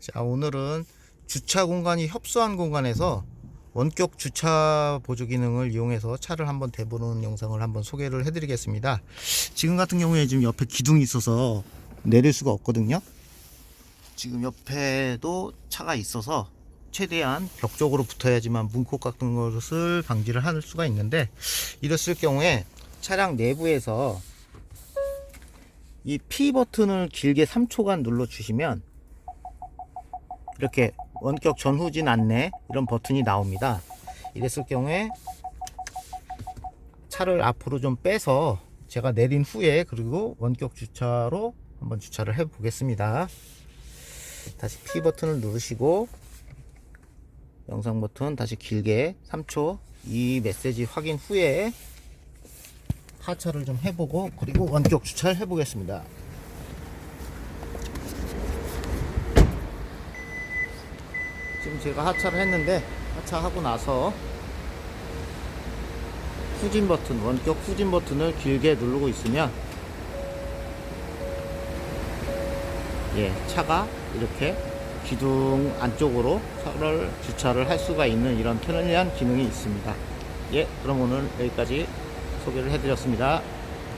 자, 오늘은 주차 공간이 협소한 공간에서 원격 주차 보조 기능을 이용해서 차를 한번 대보는 영상을 한번 소개를 해드리겠습니다. 지금 같은 경우에 지금 옆에 기둥이 있어서 내릴 수가 없거든요. 지금 옆에도 차가 있어서 최대한 벽 쪽으로 붙어야지만 문콕 같은 것을 방지를 할 수가 있는데 이랬을 경우에 차량 내부에서 이 P 버튼을 길게 3초간 눌러 주시면 이렇게 원격 전후진 안내 이런 버튼이 나옵니다. 이랬을 경우에 차를 앞으로 좀 빼서 제가 내린 후에 그리고 원격 주차로 한번 주차를 해 보겠습니다. 다시 P 버튼을 누르시고 영상 버튼 다시 길게 3초 이 메시지 확인 후에 하차를 좀 해보고 그리고 원격 주차를 해보겠습니다. 지금 제가 하차를 했는데 하차하고 나서 후진 버튼 원격 후진 버튼을 길게 누르고 있으면 예 차가 이렇게 기둥 안쪽으로 차를 주차를 할 수가 있는 이런 편리한 기능이 있습니다. 예 그럼 오늘 여기까지 소개를 해드렸습니다.